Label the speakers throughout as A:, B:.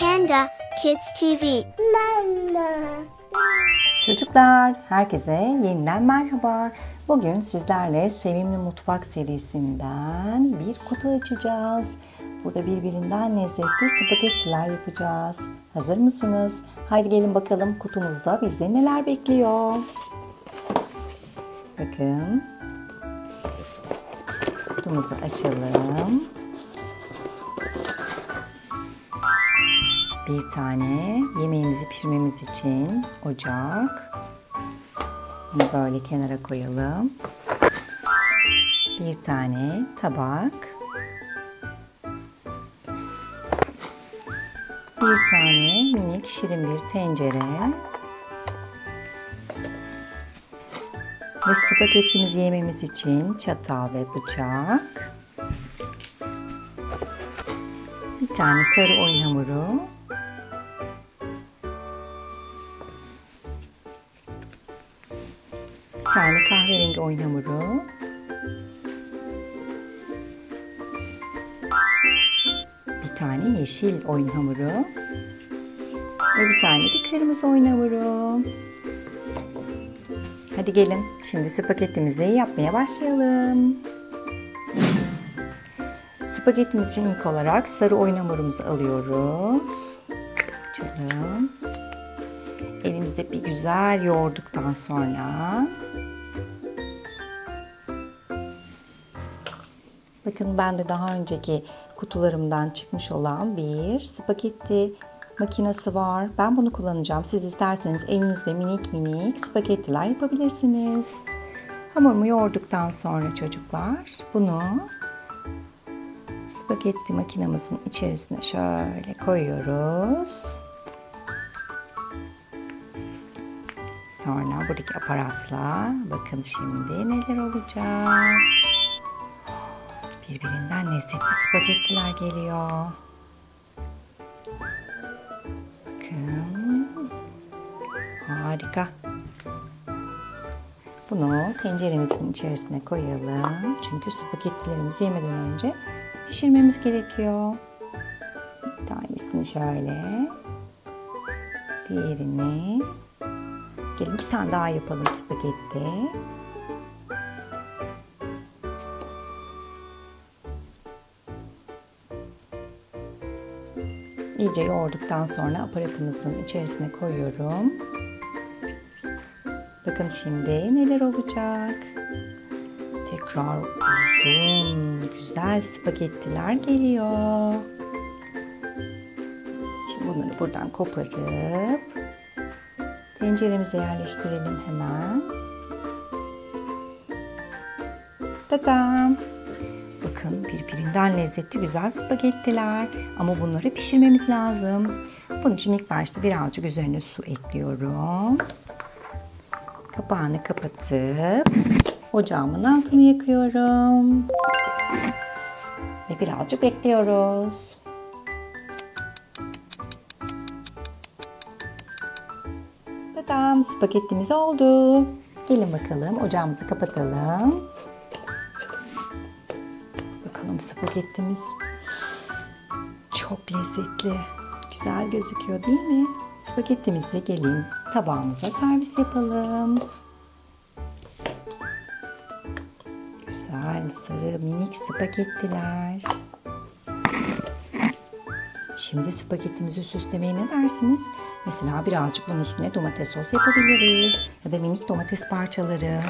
A: Panda Kids TV.
B: Çocuklar, herkese yeniden merhaba. Bugün sizlerle Sevimli Mutfak serisinden bir kutu açacağız. Burada birbirinden lezzetli spagettiler yapacağız. Hazır mısınız? Haydi gelin bakalım kutumuzda bizde neler bekliyor. Bakın. Kutumuzu açalım. Bir tane yemeğimizi pişirmemiz için ocak. Bunu böyle kenara koyalım. Bir tane tabak. Bir tane minik şirin bir tencere. Ve spagettimizi yememiz için çatal ve bıçak. Bir tane sarı oyun hamuru. Tane kahverengi oyun hamuru. Bir tane yeşil oyun hamuru. Ve bir tane de kırmızı oyun hamuru. Hadi gelin şimdi spagettimizi yapmaya başlayalım. Spagettimiz için ilk olarak sarı oyun hamurumuzu alıyoruz. Açalım. Elimizde bir güzel yoğurduktan sonra Bakın bende daha önceki kutularımdan çıkmış olan bir spagetti makinesi var. Ben bunu kullanacağım. Siz isterseniz elinizde minik minik spagettiler yapabilirsiniz. Hamurumu yoğurduktan sonra çocuklar bunu spagetti makinamızın içerisine şöyle koyuyoruz. Sonra buradaki aparatla bakın şimdi neler olacak. Birbirinden lezzetli spagettiler geliyor. Bakın. Harika. Bunu tenceremizin içerisine koyalım. Çünkü spagettilerimizi yemeden önce pişirmemiz gerekiyor. Bir tanesini şöyle. Diğerini. Gelin bir tane daha yapalım spagetti. İyice yoğurduktan sonra aparatımızın içerisine koyuyorum. Bakın şimdi neler olacak. Tekrar uzun, güzel spagettiler geliyor. Şimdi bunları buradan koparıp tenceremize yerleştirelim hemen. Tadam! Bakın birbirinden lezzetli güzel spagettiler. Ama bunları pişirmemiz lazım. Bunun için ilk başta birazcık üzerine su ekliyorum. Kapağını kapatıp ocağımın altını yakıyorum. Ve birazcık bekliyoruz. Tadam spagettimiz oldu. Gelin bakalım ocağımızı kapatalım. Spagettimiz çok lezzetli. Güzel gözüküyor değil mi? Spagettimizle gelin tabağımıza servis yapalım. Güzel sarı minik spagettiler. Şimdi spagettimizi süslemeye ne dersiniz? Mesela birazcık bunun üstüne domates sos yapabiliriz. Ya da minik domates parçaları.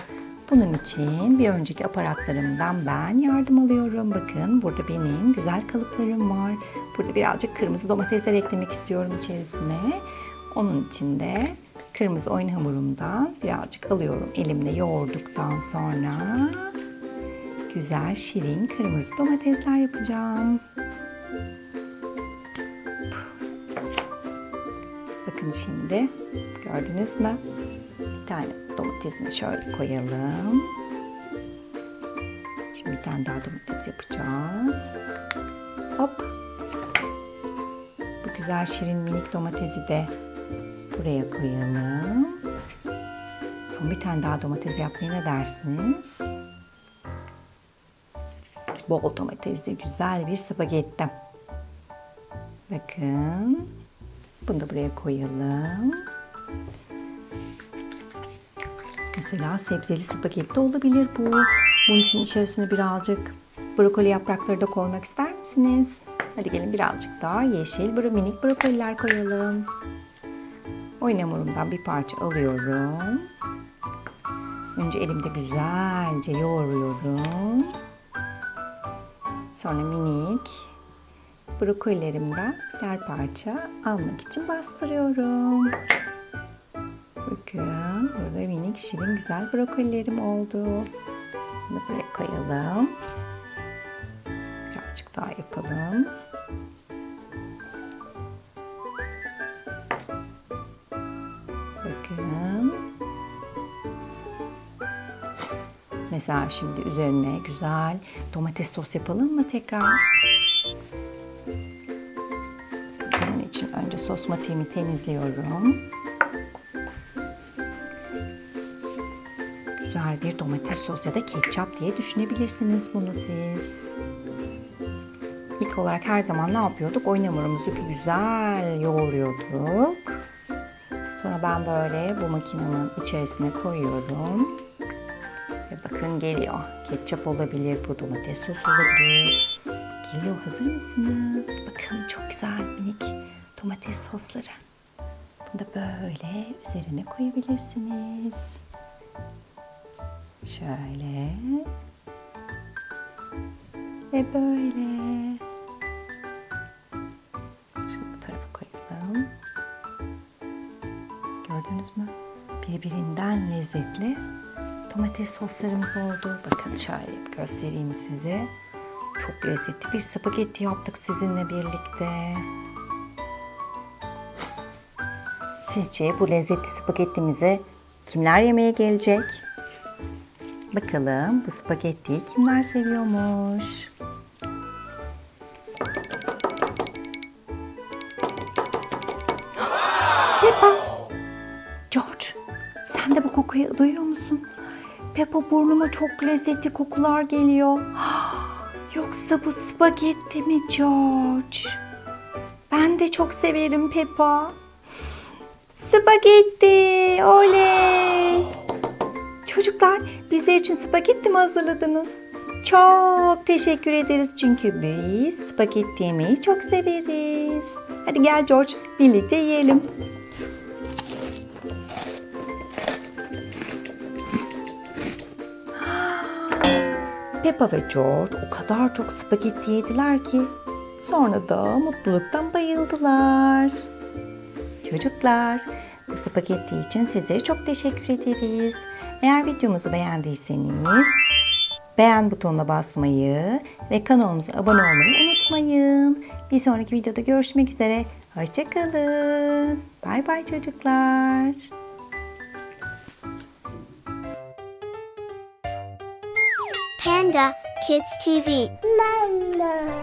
B: Bunun için bir önceki aparatlarımdan ben yardım alıyorum. Bakın burada benim güzel kalıplarım var. Burada birazcık kırmızı domatesler eklemek istiyorum içerisine. Onun için de kırmızı oyun hamurumdan birazcık alıyorum elimle yoğurduktan sonra. Güzel şirin kırmızı domatesler yapacağım. Bakın şimdi gördünüz mü? Bir tane domatesini şöyle koyalım. Şimdi bir tane daha domates yapacağız. Hop. Bu güzel şirin minik domatesi de buraya koyalım. Son bir tane daha domates yapmaya ne dersiniz? Bol domatesli güzel bir spagetti. Bakın. Bunu da buraya koyalım. Mesela sebzeli spagetti olabilir bu. Bunun için içerisine birazcık brokoli yaprakları da koymak ister misiniz? Hadi gelin birazcık daha yeşil, bro minik brokoliler koyalım. Oyun hamurumdan bir parça alıyorum. Önce elimde güzelce yoğuruyorum. Sonra minik brokolilerimden birer parça almak için bastırıyorum. Bakın burada minik şirin güzel brokolilerim oldu. Bunu buraya koyalım. Birazcık daha yapalım. Bakın. Mesela şimdi üzerine güzel domates sos yapalım mı tekrar? Bunun için önce sos matiğimi temizliyorum. Güzel bir domates sos ya da ketçap diye düşünebilirsiniz bunu siz. İlk olarak her zaman ne yapıyorduk? Bir güzel yoğuruyorduk. Sonra ben böyle bu makinenin içerisine koyuyorum. Ve bakın geliyor. Ketçap olabilir, bu domates sos olabilir. Geliyor, hazır mısınız? Bakın çok güzel minik domates sosları. Bunu da böyle üzerine koyabilirsiniz. Şöyle. Ve böyle. Şunu bu tarafa koyalım. Gördünüz mü? Birbirinden lezzetli domates soslarımız oldu. Bakın şöyle göstereyim size. Çok lezzetli bir spagetti yaptık sizinle birlikte. Sizce bu lezzetli spagettimize kimler yemeye gelecek? Bakalım bu spagettiyi kimler seviyormuş? Peppa! George, sen de bu kokuyu duyuyor musun? Peppa burnuma çok lezzetli kokular geliyor. Yoksa bu spagetti mi George? Ben de çok severim Peppa. Spagetti, oley! Çocuklar bizler için spagetti mi hazırladınız? Çok teşekkür ederiz çünkü biz spagetti yemeyi çok severiz. Hadi gel George birlikte yiyelim. Peppa ve George o kadar çok spagetti yediler ki sonra da mutluluktan bayıldılar. Çocuklar, bu spagetti için size çok teşekkür ederiz. Eğer videomuzu beğendiyseniz beğen butonuna basmayı ve kanalımıza abone olmayı unutmayın. Bir sonraki videoda görüşmek üzere. Hoşçakalın. Bay bay çocuklar.
A: Panda Kids TV.
C: Mama,